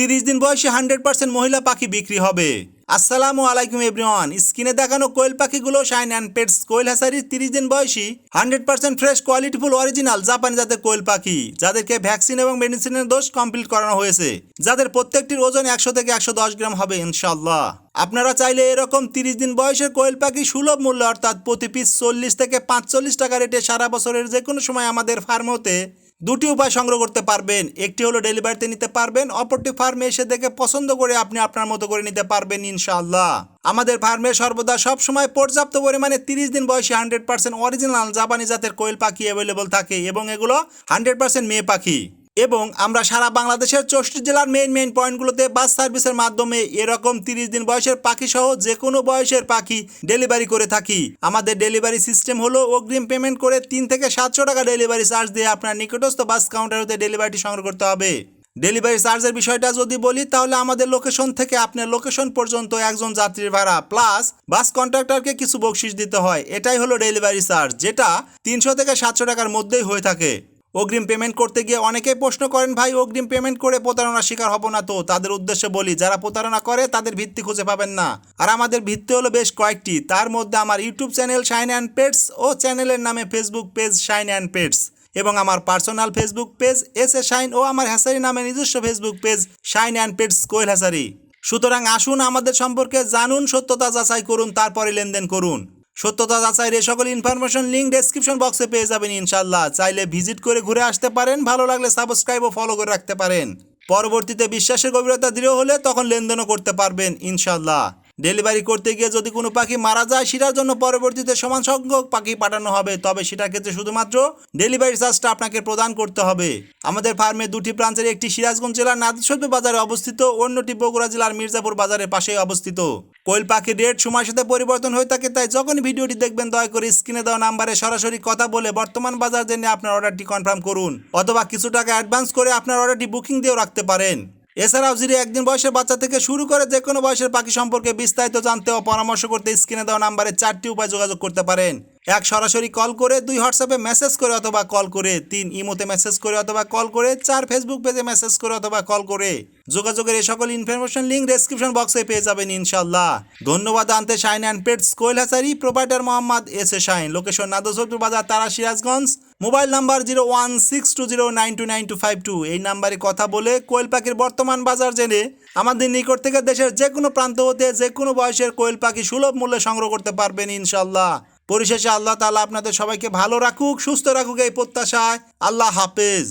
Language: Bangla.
তিরিশ দিন বয়সী হান্ড্রেড পার্সেন্ট মহিলা পাখি বিক্রি হবে। আসসালামু আলাইকুম, এভরিওয়ান। স্ক্রিনে দেখানো কোয়েল পাখিগুলো শাইন অ্যান্ড পেটস কোয়েল হ্যাসারির তিরিশ দিন বয়সী, হান্ড্রেড পার্সেন্ট ফ্রেশ, কোয়ালিটিফুল, অরিজিনাল জাপানি জাতের কোয়েল পাখি। যাদেরকে ভ্যাকসিন এবং মেডিসিনের ডোজ কমপ্লিট করানো হয়েছে। যাদের প্রত্যেকটির ওজন একশো থেকে একশো দশ গ্রাম হবে ইনশাল্লাহ আপনারা চাইলে এরকম তিরিশ দিন বয়সের কোয়েল পাখি সুলভ মূল্য, অর্থাৎ প্রতি পিস চল্লিশ থেকে পাঁচচল্লিশ টাকা রেটে সারা বছরের যে কোনো সময় আমাদের ফার্ম হতে দুটি উপায় সংগ্রহ করতে পারবেন। একটি হলো ডেলিভারিতে নিতে পারবেন, অপরটি ফার্মে এসে দেখে পছন্দ করে আপনি আপনার মতো করে নিতে পারবেন ইনশাআল্লাহ। আমাদের ফার্মে সর্বদা সব সময় পর্যাপ্ত পরিমাণে তিরিশ দিন বয়সী হান্ড্রেড পার্সেন্ট অরিজিনাল জাপানি জাতের কোয়েল পাখি অ্যাভেলেবল থাকে এবং এগুলো হান্ড্রেড পার্সেন্ট মেয়ে পাখি। এবং আমরা সারা বাংলাদেশের চৌষট্টি জেলার মেইন মেইন পয়েন্টগুলোতে বাস সার্ভিসের মাধ্যমে এরকম তিরিশ দিন বয়সের পাখি সহ যে কোনো বয়সের পাখি ডেলিভারি করে থাকি। আমাদের ডেলিভারি সিস্টেম হলো অগ্রিম পেমেন্ট করে তিন থেকে সাতশো টাকা ডেলিভারি চার্জ দিয়ে আপনার নিকটস্থ বাস কাউন্টার হতে ডেলিভারিটি সংগ্রহ করতে হবে। ডেলিভারি চার্জের বিষয়টা যদি বলি, তাহলে আমাদের লোকেশন থেকে আপনার লোকেশন পর্যন্ত একজন যাত্রীর ভাড়া প্লাস বাস কন্ট্রাক্টরকে কিছু বকশিস দিতে হয়। এটাই হলো ডেলিভারি চার্জ যেটা তিনশো থেকে সাতশো টাকার মধ্যেই হয়ে থাকে। অগ্রিম পেমেন্ট করতে গিয়ে অনেকেই প্রশ্ন করেন, ভাই, অগ্রিম পেমেন্ট করে প্রতারণার শিকার হব না তো? তাদের উদ্দেশ্যে বলি, যারা প্রতারণা করে, তাদের ভিত্তি খুঁজে পাবেন না। আর আমাদের ভিত্তি হলো বেশ কয়েকটি। তার মধ্যে আমার YouTube channel Shine and Pets ও চ্যানেলের নামে Facebook page Shine and Pets এবং আমার personal Facebook page S A Shine ও আমার হ্যাসারি নামে নিজস্ব Facebook page Shine and Pets Koel hatchery সুতরাং আসুন আমাদের সম্পর্কে জানুন, সত্যতা যাচাই করুন, তারপরে লেনদেন করুন। সত্যতা যাচাইয়ের এই সকল ইনফরমেশন লিঙ্ক ডেসক্রিপশন বক্সে পেয়ে যাবেন ইনশাল্লাহ চাইলে ভিজিট করে ঘুরে আসতে পারেন, ভালো লাগলে সাবস্ক্রাইব ও ফলো করে রাখতে পারেন। পরবর্তীতে বিশ্বাসের গভীরতা দৃঢ় হলে তখন লেনদেনও করতে পারবেন ইনশাল্লাহ ডেলিভারি করতে গিয়ে যদি কোনো পাখি মারা যায়, সেটার জন্য পরবর্তীতে সমান সংখ্যক পাখি পাঠানো হবে। তবে সেটার ক্ষেত্রে শুধুমাত্র ডেলিভারি চার্জটা আপনাকে প্রদান করতে হবে। আমাদের ফার্মে দুটি ব্রাঞ্চের একটি সিরাজগঞ্জ জেলার নাদসর্বি বাজারে অবস্থিত, অন্যটি বগুড়া জেলার মির্জাপুর বাজারের পাশেই অবস্থিত। কোয়েল পাখির রেট, সময়ের সাথে পরিবর্তন হয়ে থাকে, তাই যখন ভিডিওটি দেখবেন, দয়া করে স্ক্রিনে দেওয়া নাম্বারে সরাসরি কথা বলে বর্তমান বাজার জেনে আপনার অর্ডারটি কনফার্ম করুন, অথবা কিছু টাকা অ্যাডভান্স করে আপনার অর্ডারটি বুকিং দিয়েও রাখতে পারেন। এছাড়াও জিরো একদিন বয়সের বাচ্চা থেকে শুরু করে যে কোনো বয়সের পাখি সম্পর্কে বিস্তারিত জানতে ও পরামর্শ করতে স্ক্রিনে দেওয়া নাম্বারে চারটি উপায় যোগাযোগ করতে পারেন। এক, সরাসরি কল করে, দুই, হোয়াটসঅ্যাপে মেসেজ করে অথবা কল করে, তিন, ইমোতে মেসেজ করে অথবা কল করে, চার, ফেসবুক পেজে মেসেজ করে অথবা কল করে। যোগাযোগের এই সকল ইনফরমেশন লিঙ্ক ডেসক্রিপশন বক্সে পেয়ে যাবেন ইনশাল্লাহ ধন্যবাদ আনতে shine and pets Koel hatchery, provider Mohammad S A Shine. Location Nadsarpur বাজার, তারা Sirajganj. Mobile number zero one six two zero nine two nine two five two. এই নাম্বারে কথা বলে কোয়েল পাখির বর্তমান বাজার জেনে আমাদের নিকট থেকে দেশের যে কোনো প্রান্ত হতে যে কোনো বয়সের কোয়েল পাখি সুলভ মূল্যে সংগ্রহ করতে পারবেন ইনশাল্লাহ পরিশেষে আল্লাহ তালা আপনাদের সবাইকে ভালো রাখুক, সুস্থ রাখুক এই প্রত্যাশায়। আল্লাহ হাফেজ।